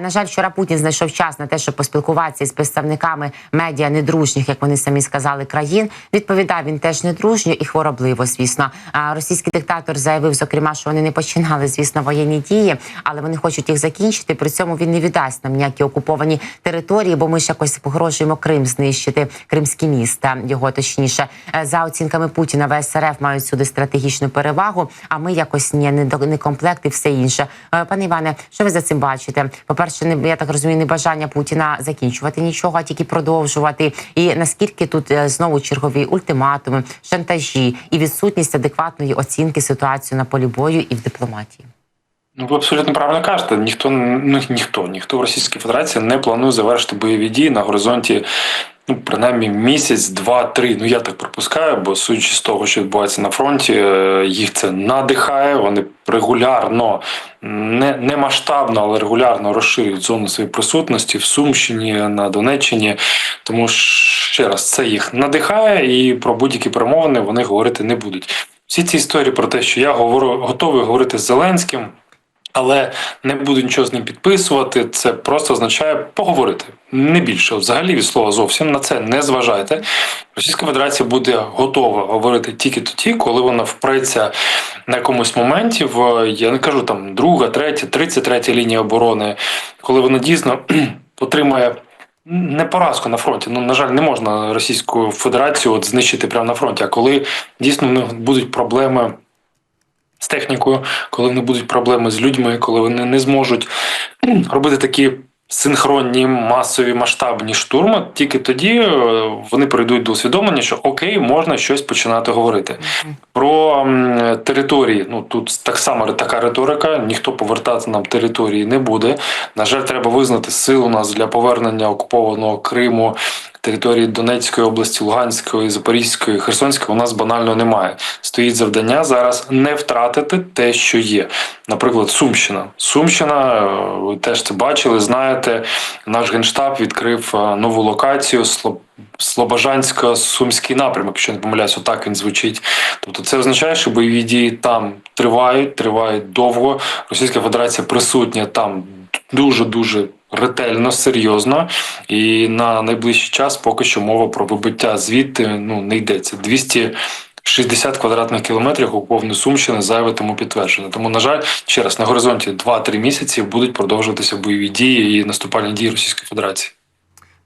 На жаль, вчора Путін знайшов час на те, щоб поспілкуватися із представниками медіа недружніх, як вони самі сказали, країн. Відповідав він теж недружньо і хворобливо. Звісно, російський диктатор заявив, зокрема, що вони не починали, звісно, воєнні дії, але вони хочуть їх закінчити. При цьому він не віддасть нам ніякі окуповані території, бо ми ж якось погрожуємо Крим знищити, кримські міста. Його точніше Е, за оцінками Путіна ВСРФ мають сюди стратегічну перевагу. А ми якось ні, не комплект і все інше. Е, Пане Іване, що ви за цим бачите? По перше, не я так розумію, не бажання Путіна закінчувати нічого, а тільки продовжувати. І наскільки тут е, знову чергові ультиматуми, шантажі і відсутність адекватної оцінки ситуації на полі бою і в дипломатії? Ну, ви абсолютно правильно кажете. Ніхто ну ніхто, ніхто в Російській Федерації не планує завершити бойові дії на горизонті. Ну, принаймні місяць, два-три. Ну я так припускаю, бо судячи з того, що відбувається на фронті, е, їх це надихає. Вони регулярно, не, не масштабно, але регулярно розширюють зону своєї присутності в Сумщині, на Донеччині. Тому ще раз це їх надихає, і про будь-які перемовини вони говорити не будуть. Всі ці історії про те, що я говорю, готовий говорити з Зеленським. Але не буду нічого з ним підписувати. Це просто означає поговорити не більше. Взагалі від слова зовсім на це не зважайте. Російська Федерація буде готова говорити тільки тоді, коли вона впреться на якомусь моменті в я не кажу там друга, третя, тридцять третя лінія оборони, коли вона дійсно отримає. Не поразку на фронті. Ну на жаль, не можна Російську Федерацію от знищити прямо на фронті. А коли дійсно в будуть проблеми з технікою, коли вони будуть проблеми з людьми, коли вони не зможуть робити такі синхронні, масові, масштабні штурми, тільки тоді е, вони прийдуть до усвідомлення, що окей, можна щось починати говорити. Про території, ну тут так само така риторика, ніхто повертати нам території не буде. На жаль, треба визнати сил у нас для повернення окупованого Криму. Території Донецької області, Луганської, Запорізької, Херсонської у нас банально немає. Стоїть завдання зараз не втратити те, що є. Наприклад, Сумщина. Сумщина, е, ви теж це бачили, знаєте, наш генштаб відкрив е, нову локацію Слоб- Слобожансько-Сумський напрямок, якщо не помиляюсь, отак він звучить. Тобто це означає, що бойові дії там тривають, тривають довго. Російська Федерація присутня там дуже дуже ретельно, серйозно, і на найближчий час поки що мова про вибиття звідти ну не йдеться. 260 квадратних кілометрів у повну Сумщини зайве тому підтверджено. Тому, на жаль, ще раз на горизонті 2-3 місяці будуть продовжуватися бойові дії і наступальні дії Російської Федерації.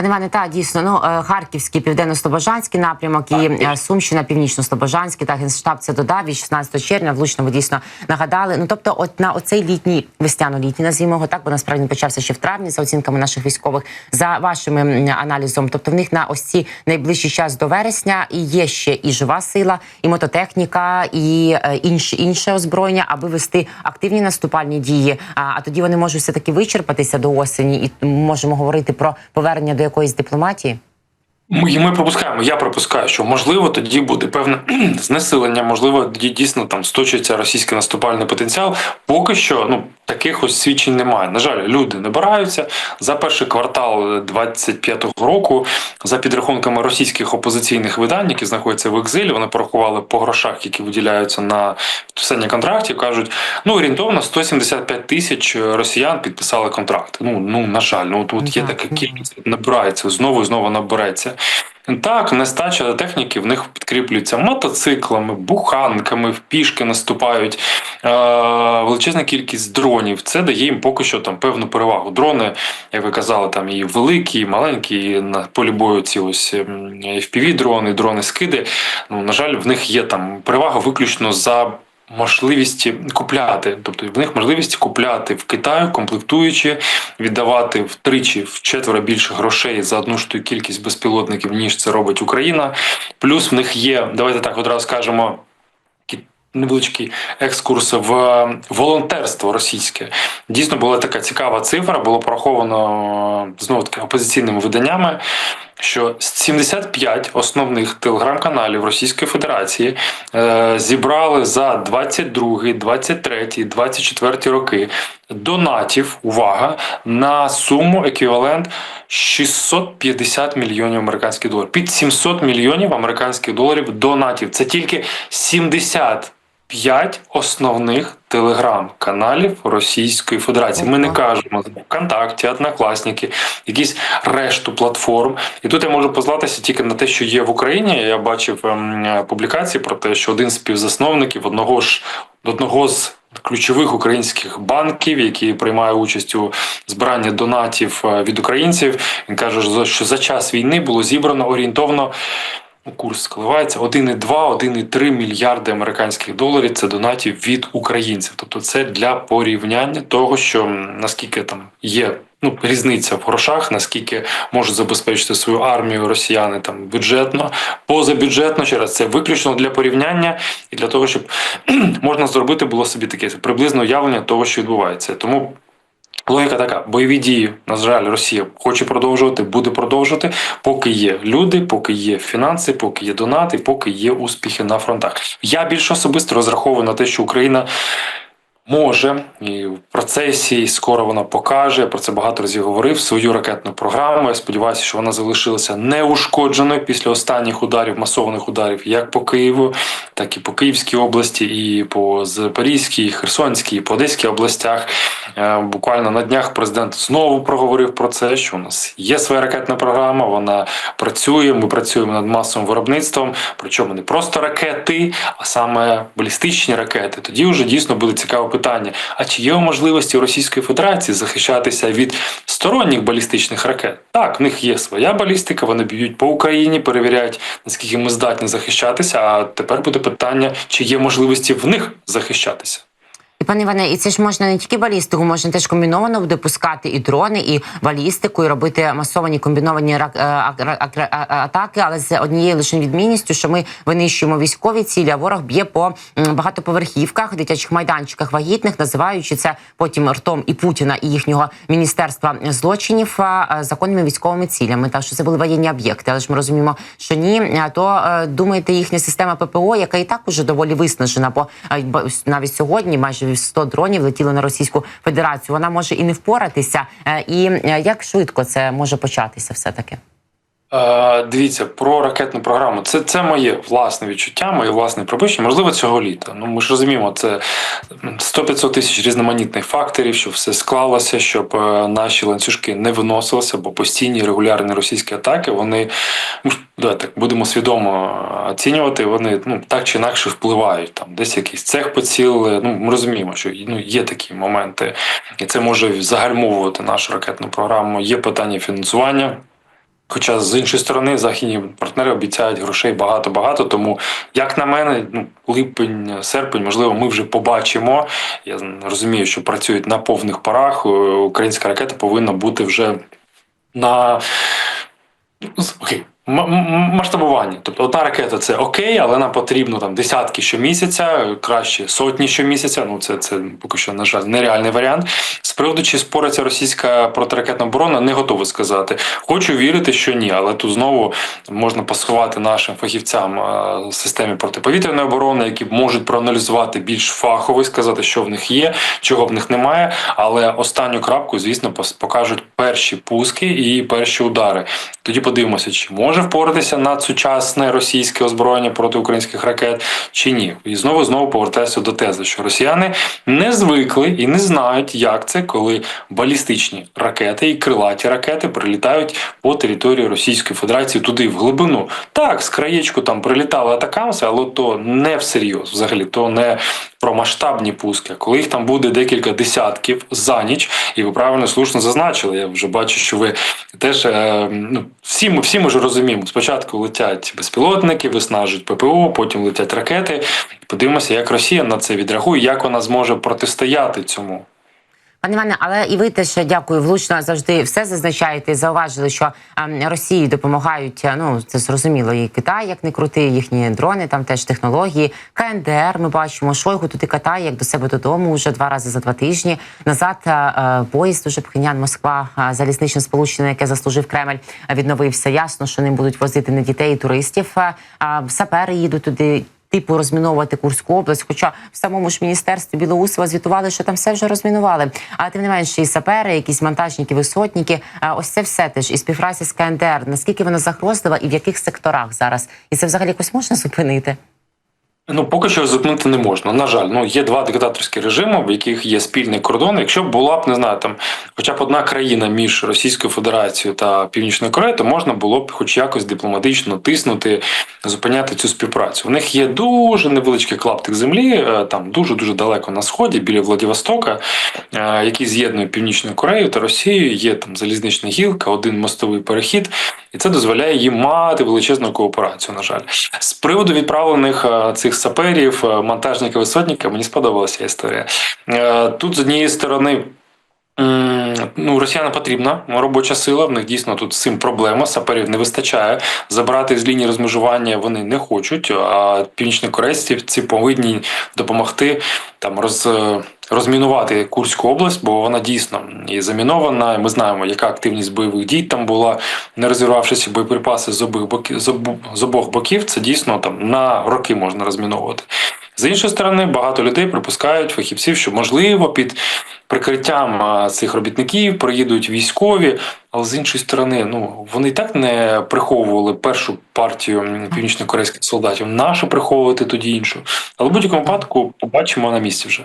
Пане Іване, та дійсно ну е, Харківський південно-слобожанський напрямок і е, Сумщина, північно-слобожанський та генштаб це додав від 16 червня. Влучно ви дійсно нагадали. Ну тобто, от на оцей літній весняно-літній назвімо його так, бо насправді почався ще в травні за оцінками наших військових. За вашим аналізом, тобто в них на ось ці найближчий час до вересня і є ще і жива сила, і мототехніка, і е, інше інше озброєння, аби вести активні наступальні дії. А, а тоді вони можуть все таки вичерпатися до осені, і можемо говорити про повернення до якоїсь дипломатії. Ми, ми пропускаємо. Я пропускаю, що можливо тоді буде певне знесилення, можливо, тоді дійсно там сточиться російський наступальний потенціал. Поки що ну таких ось свідчень немає. На жаль, люди набираються за перший квартал 25-го року. За підрахунками російських опозиційних видань, які знаходяться в екзилі, вони порахували по грошах, які виділяються на підписання контрактів. кажуть, ну орієнтовно 175 тисяч росіян підписали контракт. Ну ну на жаль, ну тут є така кількість набирається знову і знову набереться. Так, нестача техніки в них підкріплюється мотоциклами, буханками, в пішки наступають. Е, величезна кількість дронів. Це дає їм поки що там певну перевагу. Дрони, як ви казали, там і великі, і маленькі, і на полі бою ці ось ем, fpv дрони, дрони скиди. Ну на жаль, в них є там перевага виключно за. Можливість купляти, тобто в них можливість купляти в Китаю, комплектуючи, віддавати втричі в четверо більше грошей за одну ж ту кількість безпілотників, ніж це робить Україна. Плюс в них є, давайте так одразу скажемо. Невеличкий екскурс в волонтерство російське дійсно була така цікава цифра. Було пораховано знову таки опозиційними виданнями, що 75 основних телеграм-каналів Російської Федерації е, зібрали за 22, 23, 24 роки донатів. Увага на суму еквівалент 650 мільйонів американських доларів. Під 700 мільйонів американських доларів донатів. Це тільки 70 п'ять основних телеграм-каналів Російської Федерації. Ми не кажемо ВКонтакті, Однокласники, якісь решту платформ. І тут я можу позлатися тільки на те, що є в Україні. Я бачив ем, публікації про те, що один з співзасновників одного ж одного з. Ключових українських банків, які приймають участь у збиранні донатів е, від українців, він каже, що за час війни було зібрано орієнтовно курс коливається 1,2, 1,3 мільярди американських доларів. Це донатів від українців. Тобто, це для порівняння того, що наскільки там є. Ну, різниця в грошах, наскільки можуть забезпечити свою армію росіяни там бюджетно, позабюджетно ще раз це виключно для порівняння і для того, щоб можна зробити було собі таке приблизне уявлення того, що відбувається. Тому Логіка така: бойові дії, на жаль, Росія хоче продовжувати, буде продовжувати, поки є люди, поки є фінанси, поки є донати, поки є успіхи на фронтах. Я більш особисто розраховую на те, що Україна. Може і в процесі і скоро вона покаже. Я про це багато разів говорив. Свою ракетну програму. Я сподіваюся, що вона залишилася неушкодженою після останніх ударів, масованих ударів, як по Києву, так і по Київській області, і по Запорізькій, і Херсонській, і по Одеській областях. Е, Буквально на днях президент знову проговорив про це, що у нас є своя ракетна програма. Вона працює. Ми працюємо над масовим виробництвом. Причому не просто ракети, а саме балістичні ракети. Тоді вже дійсно буде цікаве питання: а чи є можливості у Російської Федерації захищатися від сторонніх балістичних ракет? Так, в них є своя балістика, вони б'ють по Україні, перевіряють наскільки ми здатні захищатися. А тепер буде питання, чи є можливості в них захищатися. І пане Іване, і це ж можна не тільки балістику, можна теж комбіновано буде пускати і дрони, і балістику, і робити масовані комбіновані рак- е, ак- ак- а- атаки, але з однією лише відмінністю, що ми винищуємо військові цілі, а ворог б'є по багатоповерхівках, дитячих майданчиках вагітних, називаючи це потім ртом і Путіна і їхнього міністерства злочинів а, а, законними військовими цілями. Так що це були воєнні об'єкти, але ж ми розуміємо, що ні. А то е, думаєте, їхня система ППО, яка і так уже доволі виснажена, бо навіть сьогодні майже 100 дронів летіли на Російську Федерацію. Вона може і не впоратися. Е, І е, як швидко це може початися, все таки? Е, Дивіться про ракетну програму. Це, це моє власне відчуття, моє власне припущення. Можливо, цього літа. Ну ми ж розуміємо, це 100-500 тисяч різноманітних факторів, щоб все склалося, щоб е, наші ланцюжки не виносилися, бо постійні регулярні російські атаки вони давайте так будемо свідомо оцінювати. Вони ну так чи інакше впливають. Там десь якийсь цех поцілили. Ну ми розуміємо, що ну є такі моменти, і це може загальмовувати нашу ракетну програму. Є питання фінансування. Хоча з іншої сторони західні партнери обіцяють грошей багато-багато. Тому, як на мене, ну липень, серпень, можливо, ми вже побачимо. Я розумію, що працюють на повних парах. Е, Українська ракета повинна бути вже на окей. Масштабування, тобто одна ракета це окей, але нам потрібно там десятки щомісяця, краще сотні щомісяця. Ну це, це поки що, на жаль, нереальний варіант. З приводу, чи спориться російська протиракетна оборона, не готовий сказати. Хочу вірити, що ні, але тут знову можна посховати нашим фахівцям системі протиповітряної оборони, які можуть проаналізувати більш фахово і сказати, що в них є, чого в них немає. Але останню крапку, звісно, покажуть перші пуски і перші удари. Тоді подивимося, чи може впоратися на сучасне російське озброєння проти українських ракет, чи ні. І знову знову повертаюся до тези, що росіяни не звикли і не знають, як це, коли балістичні ракети і крилаті ракети прилітають по території Російської Федерації туди в глибину. Так, з краєчку там прилітали атакамси, але то не всерйоз, взагалі, то не про масштабні пуски. Коли їх там буде декілька десятків за ніч, і ви правильно слушно зазначили. Я вже бачу, що ви теж е, ну всі ми всі ми ж розуміємо. Спочатку летять безпілотники, виснажують ППО, потім летять ракети. Подивимося, як Росія на це відреагує, як вона зможе протистояти цьому. Пане Іване, але і ви теж дякую, влучно завжди все зазначаєте. Зауважили, що ем, Росії допомагають. е, Ну це зрозуміло, і Китай, як не крути, їхні дрони, там теж технології. КНДР. Ми бачимо, Шойгу туди катає як до себе додому вже два рази за два тижні. Назад е, е, поїзд уже Пхенян, Москва, е, залізничне сполучення, яке заслужив Кремль, е, відновився. Ясно, що ним будуть возити не дітей, і туристів. Е, е, Сапери їдуть туди типу розміновувати Курську область. Хоча в самому ж міністерстві Білоусова звітували, що там все вже розмінували. Але тим не менше, і сапери, якісь монтажники, висотники. а Ось це все теж і співпраця з КНДР. Наскільки вона загрозлива і в яких секторах зараз? І це взагалі якось можна зупинити? Ну, поки що зупинити не можна. На жаль, ну є два диктаторські режими, в яких є спільний кордон. Якщо б була б не знаю, там хоча б одна країна між Російською Федерацією та Північною Кореєю, то можна було б хоч якось дипломатично тиснути, зупиняти цю співпрацю. У них є дуже невеличкий клаптик землі, е, там дуже дуже далеко на сході, біля Владивостока, е, який з'єднує Північну Корею та Росію. Є там залізнична гілка, один мостовий перехід, і це дозволяє їм мати величезну кооперацію. На жаль, з приводу відправлених е, цих саперів, е, монтажника висотника, мені сподобалася історія. Е, Тут з однієї сторони. Ну, росіянам потрібна робоча сила. В них дійсно тут з цим проблема. Саперів не вистачає. Забрати з лінії розмежування вони не хочуть. А північні корейці ці повинні допомогти там роз, розмінувати Курську область, бо вона дійсно і замінована. Ми знаємо, яка активність бойових дій там була, не розірвавшися боєприпаси з обох боків з обох боків. Це дійсно там на роки можна розміновувати. З іншої сторони, багато людей припускають фахівців, що можливо під прикриттям цих робітників приїдуть військові, але з іншої сторони, ну вони і так не приховували першу партію північно-корейських солдатів. Нащо приховувати тоді іншу? Але в будь-якому випадку побачимо на місці вже.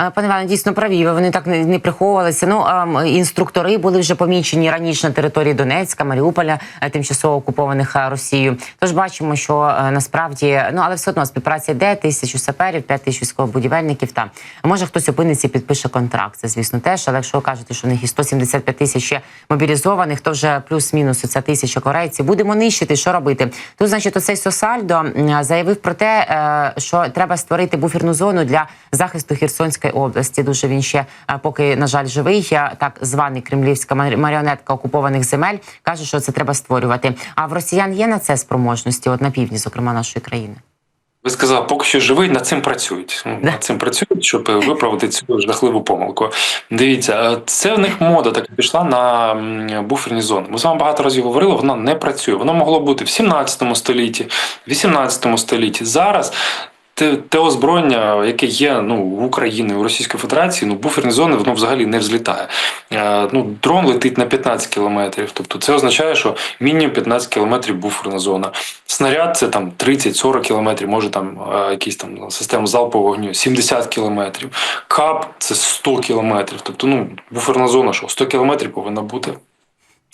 Е, Пане Іване, дійсно праві. Вони так не, не приховувалися. Ну ем, інструктори були вже помічені раніше на території Донецька, Маріуполя, е, тимчасово окупованих е, Росією. Тож бачимо, що насправді ну але все одно співпраця йде тисячу саперів, п'ять тисяч військовобудівельників. Та може хтось опиниться і підпише контракт. Це звісно теж. Але якщо ви кажете, що в них і 175 тисяч ще мобілізованих, то вже плюс-мінус ця тисяча корейців. Будемо нищити. Що робити? Тут, значить, оцей Сосальдо заявив про те, що треба створити буферну зону для захисту Херсонської області. Дуже він ще е, поки на жаль живий. Я так званий кремлівська мар- маріонетка окупованих земель каже, що це треба створювати. А в росіян є на це спроможності, от на півдні, зокрема нашої країни. Ви сказали, поки що живий, над цим працюють. Ну, Над цим працюють, щоб виправити цю жахливу помилку. Дивіться, е, це в них мода така пішла на буферні зони. Ми з вами багато разів говорили, вона не працює. Воно могло бути в 17 столітті, в 18 столітті. Зараз. Те, те озброєння, яке є ну, в Україні, у Російської Федерації, ну буферні зони воно взагалі не взлітає. Е, ну, дрон летить на 15 кілометрів. Тобто це означає, що мінімум 15 кілометрів буферна зона. Снаряд це там 30-40 кілометрів, може там е, якісь там система залпового вогню, 70 кілометрів. Кап це 100 кілометрів. Тобто, ну, буферна зона, що 100 кілометрів повинна бути.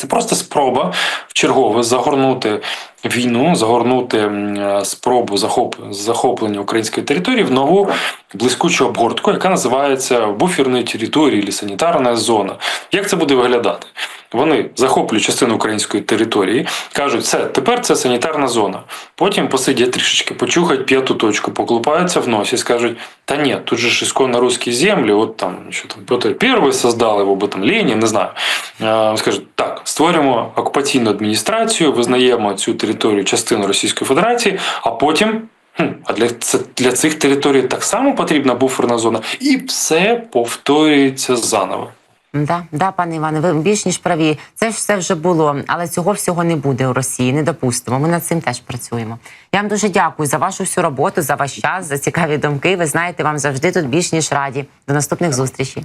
Це просто спроба в чергове загорнути війну, загорнути е, спробу захоп, захоплення української території в нову блискучу обгортку, яка називається буферної території чи санітарна зона. Як це буде виглядати? Вони захоплюють частину української території, кажуть, все, тепер це санітарна зона. Потім посидять трішечки, почухають п'яту точку, поклупаються в носі, скажуть: та ні, тут же ж ісконно русські землі, от там що там Петр I создали, або там Ленін, не знаю. Е, Скажуть, так, створюємо окупаційну адміністрацію, визнаємо цю територію частину Російської Федерації, а потім. А для, для цих територій так само потрібна буферна зона, і все повторюється заново. Да, да, пане Іване, ви більш ніж праві. Це ж все вже було, але цього всього не буде у Росії. Не допустимо. Ми над цим теж працюємо. Я вам дуже дякую за вашу всю роботу, за ваш час, за цікаві думки. Ви знаєте, вам завжди тут більш ніж раді. До наступних зустрічей.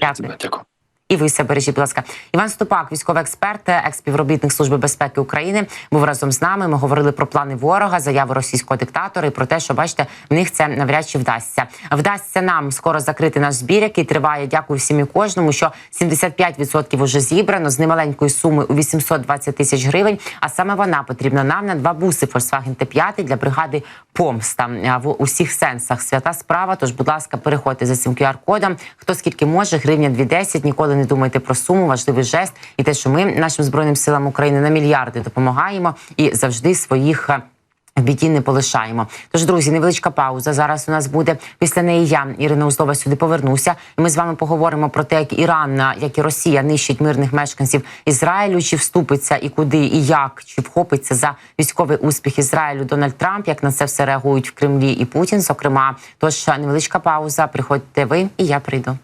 Дякую. Дякую. І ви себе бережіть, будь ласка. Іван Ступак, військовий експерт, експівробітник Служби безпеки України, був разом з нами. Ми говорили про плани ворога, заяви російського диктатора і про те, що бачите, в них це навряд чи вдасться. Вдасться нам скоро закрити наш збір, який триває. Дякую всім і кожному. Що 75% уже зібрано з немаленької суми у 820 тисяч гривень. А саме вона потрібна нам на два буси Volkswagen Т5 для бригади Помста в усіх сенсах. Свята справа. Тож, будь ласка, переходьте за цим QR-кодом. Хто скільки може, гривня 2,10. Ніколи не думайте про суму. Важливий жест і те, що ми нашим збройним силам України на мільярди допомагаємо і завжди своїх. е, в біді не полишаємо. Тож, друзі, невеличка пауза. Зараз у нас буде після неї. Я Ірина Узлова сюди повернуся. І ми з вами поговоримо про те, як Іран, як і Росія нищить мирних мешканців Ізраїлю, чи вступиться і куди, і як, чи вхопиться за військовий успіх Ізраїлю Дональд Трамп. Як на це все реагують в Кремлі і Путін, зокрема. Тож невеличка пауза. Приходьте ви, і я прийду.